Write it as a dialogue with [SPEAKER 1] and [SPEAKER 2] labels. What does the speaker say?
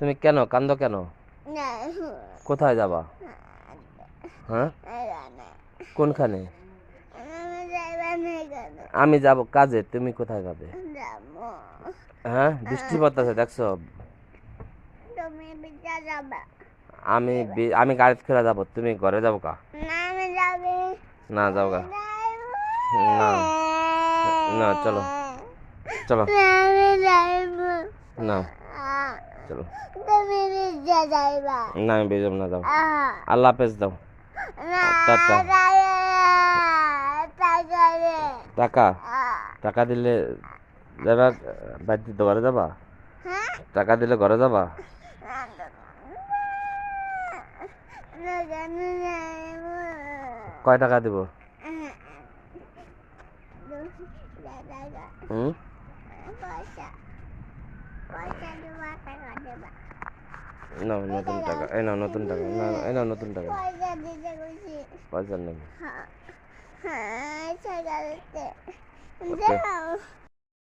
[SPEAKER 1] তুমি কেন? কান্দো কেন? কোথায় যাবা? হ্যাঁ? কোনখানে?
[SPEAKER 2] আমি
[SPEAKER 1] যাব কাজে তুমি কোথায় যাবে? হ্যাঁ? বৃষ্টি পড়তেছে দেখছ? আমি আমি গাড়িতে ফেরা যাব তুমি ঘরে যাব কা?
[SPEAKER 2] না আমি যাবে।
[SPEAKER 1] না যাও গা না। না চলো। চলো। না। চলো। না আমি বেজম না যাও। আল্লাহ হাফেজ দাও টাটা।
[SPEAKER 2] টাকা?
[SPEAKER 1] টাকা দিলে যাবা বাড়িতে তো ঘরে যাবা?
[SPEAKER 2] হ্যাঁ?
[SPEAKER 1] টাকা দিলে ঘরে যাবা? কয় টাকা দিব? হুম? নাও নতুন টাকা এই নাও নতুন টাকা না না, এই নাও নতুন টাকা
[SPEAKER 2] পয়সা দিতে খুশি
[SPEAKER 1] পয়সা নেই
[SPEAKER 2] হ্যাঁ হ্যাঁ টাকা দিতে
[SPEAKER 1] ওকে।
[SPEAKER 2] দাও